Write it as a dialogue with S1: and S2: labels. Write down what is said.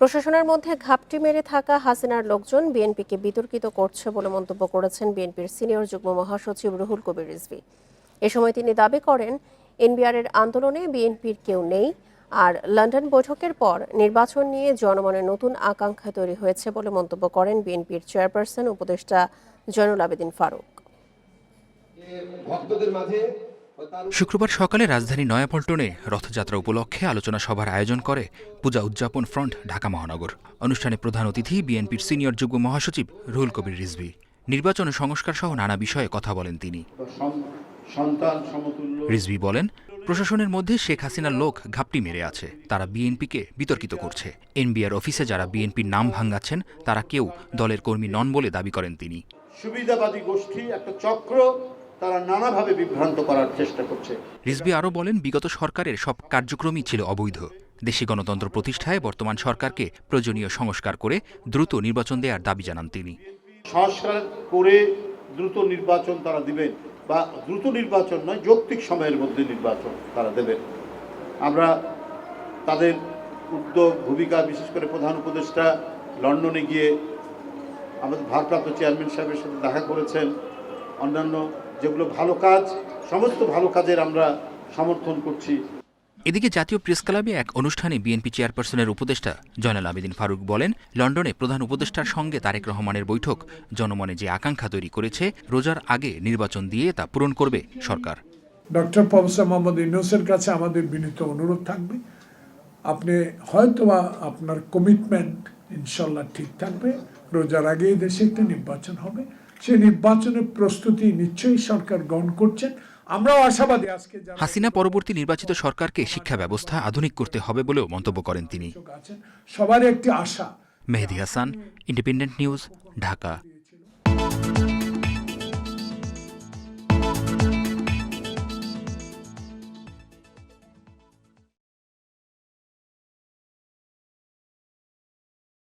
S1: প্রশাসনের মধ্যে ঘাপটি মেরে থাকা হাসিনার লোকজন বিএনপিকে বিতর্কিত করছে বলে মন্তব্য করেছেন বিএনপির সিনিয়র যুগ্ম মহাসচিব রুহুল কবির রিজভি এ সময় তিনি দাবি করেন এনবিআরের আন্দোলনে বিএনপির কেউ নেই আর লন্ডন বৈঠকের পর নির্বাচন নিয়ে জনমনে নতুন আকাঙ্ক্ষা তৈরি হয়েছে বলে মন্তব্য করেন বিএনপির চেয়ারপারসন উপদেষ্টা জয়নুল আবেদিন ফারুক
S2: ভক্তদের মাঝে শুক্রবার সকালে রাজধানী নয়াপল্টনে রথযাত্রা উপলক্ষে আলোচনা সভার আয়োজন করে পূজা উদযাপন ফ্রন্ট ঢাকা মহানগর অনুষ্ঠানে প্রধান অতিথি বিএনপির সিনিয়র যুগ্ম মহাসচিব রুহুল কবির রিজভি নির্বাচন সংস্কার সহ নানা বিষয়ে কথা বলেন তিনি রিজভি বলেন প্রশাসনের মধ্যে শেখ হাসিনার লোক ঘাপটি মেরে আছে তারা বিএনপিকে বিতর্কিত করছে এনবিআর অফিসে যারা বিএনপির নাম ভাঙ্গাচ্ছেন তারা কেউ দলের কর্মী নন বলে দাবি করেন তিনি সুবিধাবাদী গোষ্ঠী একটা চক্র তারা নানাভাবে বিভ্রান্ত করার চেষ্টা করছে রিজবি আরও বলেন বিগত সরকারের সব কার্যক্রমই ছিল অবৈধ দেশি গণতন্ত্র প্রতিষ্ঠায় বর্তমান সরকারকে প্রয়োজনীয় সংস্কার করে দ্রুত নির্বাচন দেওয়ার দাবি জানান তিনি
S3: সংস্কার করে দ্রুত নির্বাচন তারা দিবেন বা দ্রুত নির্বাচন নয় যৌক্তিক সময়ের মধ্যে নির্বাচন তারা দেবেন আমরা তাদের উদ্যোগ ভূমিকা বিশেষ করে প্রধান উপদেষ্টা লন্ডনে গিয়ে আমাদের ভারপ্রাপ্ত চেয়ারম্যান সাহেবের সাথে দেখা করেছেন অন্যান্য যেগুলো ভালো কাজ সমস্ত ভালো কাজের আমরা সমর্থন করছি
S2: এদিকে জাতীয় প্রেস ক্লাবে এক অনুষ্ঠানে বিএনপি চেয়ারপারসনের উপদেষ্টা জয়নাল আবেদিন ফারুক বলেন লন্ডনে প্রধান উপদেষ্টার সঙ্গে তারেক রহমানের বৈঠক জনমনে যে আকাঙ্ক্ষা তৈরি করেছে রোজার আগে নির্বাচন দিয়ে তা পূরণ করবে সরকার
S4: ডক্টর প্রফেসর মোহাম্মদ ইউনুসের কাছে আমাদের বিনীত অনুরোধ থাকবে আপনি হয়তোবা আপনার কমিটমেন্ট ইনশাল্লাহ ঠিক থাকবে রোজার আগে দেশে একটা নির্বাচন হবে সে নির্বাচনের প্রস্তুতি নিশ্চয়ই সরকার গ্রহণ করছেন আমরাও আশাবাদী আজকে
S2: হাসিনা পরবর্তী নির্বাচিত সরকারকে শিক্ষা ব্যবস্থা আধুনিক করতে হবে বলেও মন্তব্য করেন তিনি
S4: সবার একটি আশা
S2: মেহেদি হাসান ইন্ডিপেন্ডেন্ট নিউজ ঢাকা